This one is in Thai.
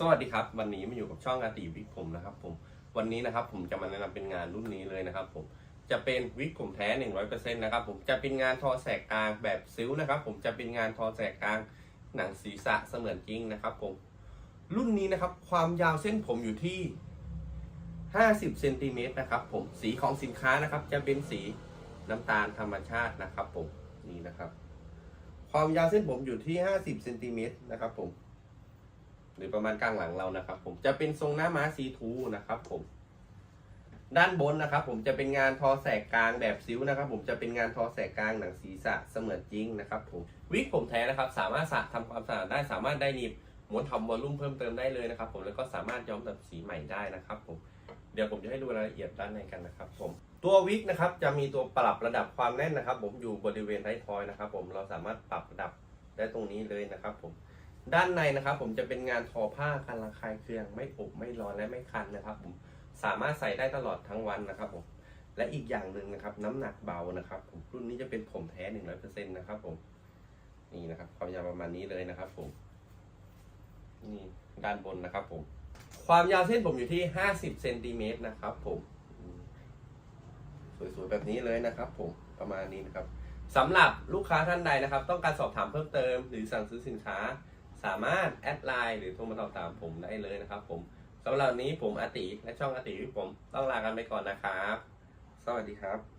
สวัสดีครับ วันนี้มาอยู่กับช่องอาติวิกผมนะครับผมวันนี้นะครับผมจะมาแนะนำเป็นงานรุ่นนี้เลยนะครับผมจะเป็นวิกผมแท้100%นะครับผมจะเป็นงานทอแสกกลางแบบซิ้วนะครับผมจะเป็นงานทอแสกกลางหนังศีรษะเสมือนจริงนะครับผมรุ่นนี้นะครับความยาวเส้นผมอยู่ที่50เซนติเมตรนะครับผมสีของสินค้านะครับจะเป็นสีน้ำตาลธรรมชาตินะครับผมนี่นะครับ ความยาวเส้นผมอยู่ที่50เซนติเมตรนะครับผม หรือประมาณกลางหลังเรานะครับ ผมจะเป็นทรงหน้าม้าซีทูนะครับผม ด้านบนนะครับ ผมจะเป็นงานทอแสกกลางแบบซิ้วนะครับ ผมจะเป็นงานทอแสกกลางหนังศีรษะเสมือนจริงนะครับ ผมวิกผมแท้นะครับ สามารถสระทำความสะอาดได้สามารถได้หนีบม้วนทำวอลลุ่มเพิ่มเติมได้เลยนะครับ ผมแล้วก็สามารถย้อมแบบสีใหม่ได้นะครับ ผมเดี๋ยวผมจะให้ดูรายละเอียดด้านในกันนะครับ ผมตัววิกนะครับจะมีตัวปรับระดับความแน่นนะครับ ผมอยู่บริเวณท้ทอยนะครับ ผมเราสามารถปรับระดับได้ตรงนี้เลยนะครับ ผม ด้านในนะครับ ผมจะเป็นงานทอผ้ากันระคายเคืองไม่อบไม่ร้อนและไม่คันนะครับ ผมสามารถใส่ได้ตลอดทั้งวันนะครับผมและอีกอย่างหนึ่งนะครับ น้ำหนักเบานะครับผมรุ่นนี้จะเป็นผมแท้หนึ่งร้อยเปอร์เซ็นต์นะครับ ผมนี่นะครับความยาวประมาณนี้เลยนะครับ ผมนี่ด้านบนนะครับ ผม ความยาวเส้นผมอยู่ที่ห้าสิบเซนติเมตรนะครับ ผมอืมสวยๆแบบนี้เลยนะครับ ผมประมาณนี้นะครับสำหรับลูกค้าท่านใดนะครับ ต้องการสอบถามเพิ่มเติม หรือสั่งซื้อสินค้า สามารถแอดไลน์หรือโทรมาสอบถามผมได้เลยนะครับ ผมสำหรับนนี้ผมอาติและช่องอาติผมต้องลากันไปก่อนนะครับ สวัสดีครับ